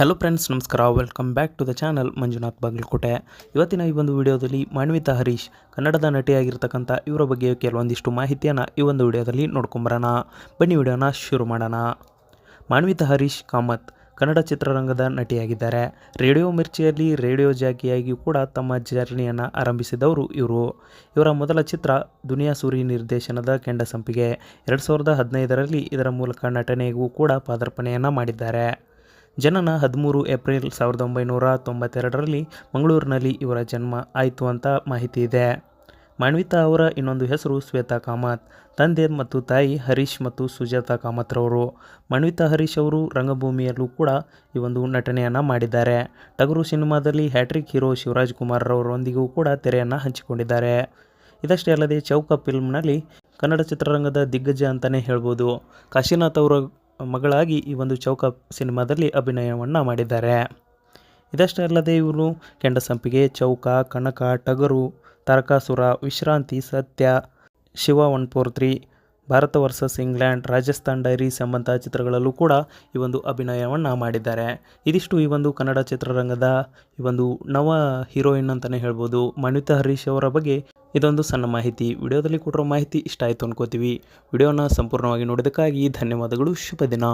Hello friends ನಮಸ್ಕಾರ. Welcome back to the channel Manjunath Bagalkote. ಇವತ್ತಿನ ಈ ಒಂದು ವಿಡಿಯೋದಲ್ಲಿ ಮಾಣ್ವಿತಾ ಹರೀಶ್, ಕನ್ನಡದ ನಟಿಯಾಗಿರ್ತಕ್ಕಂಥ ಇವರ ಬಗ್ಗೆ ಕೆಲವೊಂದಿಷ್ಟು ಮಾಹಿತಿಯನ್ನು ಈ ಒಂದು ವಿಡಿಯೋದಲ್ಲಿ ನೋಡ್ಕೊಂಬರೋಣ. ಬನ್ನಿ ವಿಡಿಯೋನ ಶುರು ಮಾಡೋಣ. ಮಾಣ್ವಿತಾ ಹರೀಶ್ ಕಾಮತ್, ಕನ್ನಡ ಚಿತ್ರರಂಗದ ನಟಿಯಾಗಿದ್ದಾರೆ. ರೇಡಿಯೋ ಮಿರ್ಚಿಯಲ್ಲಿ ರೇಡಿಯೋ ಜಾಕಿಯಾಗಿಯೂ ಕೂಡ ತಮ್ಮ ಜರ್ನಿಯನ್ನು ಆರಂಭಿಸಿದವರು ಇವರು. ಇವರ ಮೊದಲ ಚಿತ್ರ ದುನಿಯಾ ಸೂರಿ ನಿರ್ದೇಶನದ ಕೆಂಡ ಸಂಪಿಗೆ ಎರಡು ಸಾವಿರದ ಹದಿನೈದರಲ್ಲಿ ಇದರ ಮೂಲಕ ನಟನೆಗೂ ಕೂಡ ಪಾದಾರ್ಪಣೆಯನ್ನು ಮಾಡಿದ್ದಾರೆ. ಜನನ ಹದಿಮೂರು ಏಪ್ರಿಲ್ ಸಾವಿರದ ಒಂಬೈನೂರ ತೊಂಬತ್ತೆರಡರಲ್ಲಿ ಮಂಗಳೂರಿನಲ್ಲಿ ಇವರ ಜನ್ಮ ಆಯಿತು ಅಂತ ಮಾಹಿತಿ ಇದೆ. ಮಾನ್ವಿತಾ ಅವರ ಇನ್ನೊಂದು ಹೆಸರು ಶ್ವೇತಾ ಕಾಮತ್, ತಂದೆ ಮತ್ತು ತಾಯಿ ಹರೀಶ್ ಮತ್ತು ಸುಜಾತಾ ಕಾಮತ್ರವರು. ಮಾನ್ವಿತಾ ಹರೀಶ್ ಅವರು ರಂಗಭೂಮಿಯಲ್ಲೂ ಕೂಡ ಈ ಒಂದು ನಟನೆಯನ್ನು ಮಾಡಿದ್ದಾರೆ. ಟಗರು ಸಿನಿಮಾದಲ್ಲಿ ಹ್ಯಾಟ್ರಿಕ್ ಹೀರೋ ಶಿವರಾಜ್ ಕುಮಾರ್ ಅವರೊಂದಿಗೂ ಕೂಡ ತೆರೆಯನ್ನು ಹಂಚಿಕೊಂಡಿದ್ದಾರೆ. ಇದಷ್ಟೇ ಅಲ್ಲದೆ ಚೌಕ ಫಿಲ್ಮ್ನಲ್ಲಿ ಕನ್ನಡ ಚಿತ್ರರಂಗದ ದಿಗ್ಗಜ ಅಂತಲೇ ಹೇಳ್ಬೋದು. ಕಾಶಿನಾಥ್ ಅವರ ಮಗಳಾಗಿ ಈ ಒಂದು ಚೌಕ ಸಿನಿಮಾದಲ್ಲಿ ಅಭಿನಯವನ್ನು ಮಾಡಿದ್ದಾರೆ. ಇದಷ್ಟೇ ಅಲ್ಲದೆ ಇವರು ಕೆಂಡಸಂಪಿಗೆ, ಚೌಕ, ಕನಕ, Tagaru, Tarakasura, Vishranti, Satya, Shiva one four three, Bharat versus England, Rajasthan diaries ಎಂಬಂತಹ ಚಿತ್ರಗಳಲ್ಲೂ ಕೂಡ ಈ ಒಂದು ಅಭಿನಯವನ್ನು ಮಾಡಿದ್ದಾರೆ. ಇದಿಷ್ಟು ಈ ಒಂದು ಕನ್ನಡ ಚಿತ್ರರಂಗದ ಈ ಒಂದು ನವ ಹೀರೋಯಿನ್ ಅಂತಲೇ ಹೇಳ್ಬೋದು. ಮಣಿತಾ ಹರೀಶ್ ಅವರ ಬಗ್ಗೆ ಇದೊಂದು ಸಣ್ಣ ಮಾಹಿತಿ. ವಿಡಿಯೋದಲ್ಲಿ ಕೊಟ್ಟಿರೋ ಮಾಹಿತಿ ಇಷ್ಟ ಆಯಿತು ಅನ್ಕೋತೀವಿ. ವಿಡಿಯೋನ ಸಂಪೂರ್ಣವಾಗಿ ನೋಡೋದಕ್ಕಾಗಿ ಧನ್ಯವಾದಗಳು. ಶುಭ ದಿನ.